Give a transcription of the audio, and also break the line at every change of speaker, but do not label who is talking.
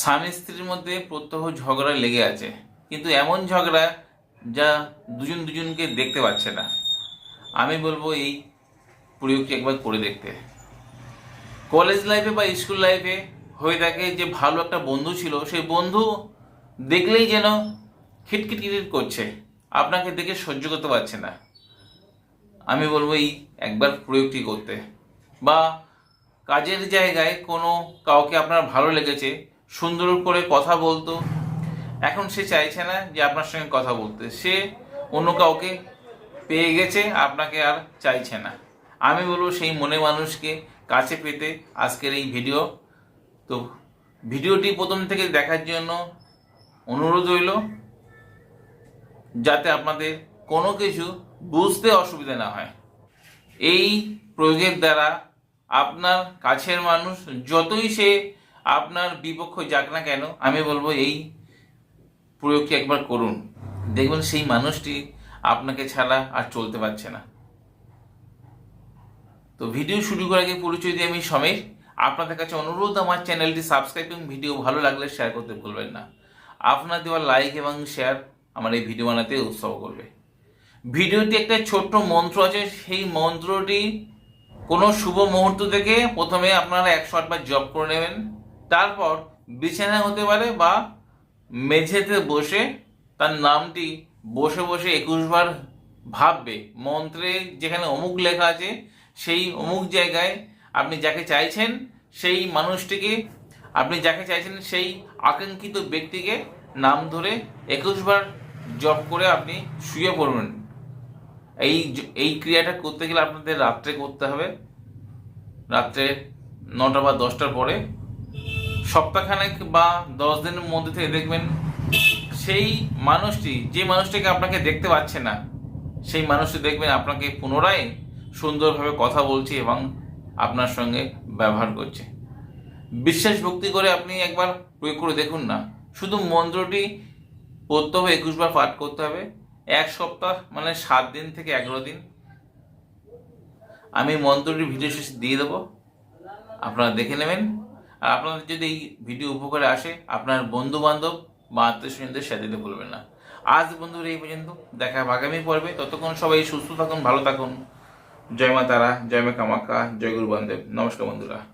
স্বামী স্ত্রীর মধ্যে প্রত্যহ ঝগড়া লেগে আছে। কিন্তু এমন ঝগড়া যা দুজন দুজনকে দেখতে পাচ্ছে না। আমি বলব এই প্রয়োগটি একবার করে দেখতে। কলেজ লাইফে বা স্কুল লাইফে হয়ে থাকে যে ভালো একটা বন্ধু ছিল, সেই বন্ধু দেখলেই যেন খিটখিটখিট করছে। আপনাকে দেখে সহ্য করতে পারছে না। আমি বলব এই একবার প্রয়োগটি করতে। বা কাজের জায়গায় কোনো কাউকে আপনার ভালো লেগেছে সুন্দর করে কথা বলতো। এখন সে চাইছে না যে আপনার সঙ্গে কথা বলতে। সে অন্য কাউকে পেয়ে গেছে, আপনাকে আর চাইছে না। আমি বলব সেই মনে মানুষকে কাছে পেতে আজকের এই ভিডিও। তো ভিডিওটি প্রথম থেকে দেখার জন্য অনুরোধ রইল, যাতে আপনাদের কোনো কিছু বুঝতে অসুবিধা না হয়। এই প্রয়োগের দ্বারা আপনার কাছের মানুষ যতই সে আপনার বিপক্ষ যাক না কেন, আমি বলব এই প্রয়োগটি একবার করুন। দেখবেন সেই মানুষটি আপনাকে ছাড়া আর চলতে পারছে না। তো ভিডিও শুরু করার আগে পরিচয় দিয়ে আমি সমীর। আপনাদের কাছে অনুরোধ, আমার চ্যানেলটি সাবস্ক্রাইব এবং ভিডিও ভালো লাগলে শেয়ার করতে ভুলবেন না। আপনার দেওয়া লাইক এবং শেয়ার আমার এই ভিডিও বানাতে উৎসাহ করবে। ভিডিওটি একটা ছোট্ট মন্ত্র আছে, সেই মন্ত্রটি কোনো শুভ মুহূর্ত থেকে প্রথমে আপনারা একশো আটবার জপ করে নেবেন। তারপর বিছানা হতে পারে বা মেঝেতে বসে তার নামটি বসে বসে একুশ বার ভাববে। মন্ত্রে যেখানে অমুক লেখা আছে, সেই অমুক জায়গায় আপনি যাকে চাইছেন, সেই মানুষটিকে, আপনি যাকে চাইছেন, সেই আকাঙ্ক্ষিত ব্যক্তিকে নাম ধরে একুশ বার জপ করে আপনি শুয়ে পড়বেন। এই এই ক্রিয়াটা করতে গেলে আপনাদের রাত্রে করতে হবে। রাত্রে নটা বা দশটার পরে সপ্তাহখানেক বা দশ দিনের মধ্যে থেকে দেখবেন সেই মানুষটি, যে মানুষটিকে আপনাকে দেখতে পাচ্ছে না, সেই মানুষটি দেখবেন আপনাকে পুনরায় সুন্দরভাবে কথা বলছে এবং আপনার সঙ্গে ব্যবহার করছে। বিশ্বাস ভক্তি করে আপনি একবার প্রয়োগ করে দেখুন না। শুধু মন্ত্রটি পড়তে হবে একুশ বার পাঠ করতে হবে। এক সপ্তাহ মানে সাত দিন থেকে এগারো দিন। আমি মন্ত্রটি ভিডিও শেষে দিয়ে দেবো। আপনারা দেখে নেবেন। আর আপনাদের যদি এই ভিডিও উপকারে আসে, আপনার বন্ধু বান্ধব বা আত্মীয়স্বজনদের সাথে দিতে ভুলবেন না। আজ বন্ধুরা এই পর্যন্ত। দেখা আগামী পর্বে। ততক্ষণ সবাই সুস্থ থাকুন, ভালো থাকুন। জয় মা তারা, জয় মা কামাক্কা, জয় গুরু বান্ধব নমস্কার বন্ধুরা।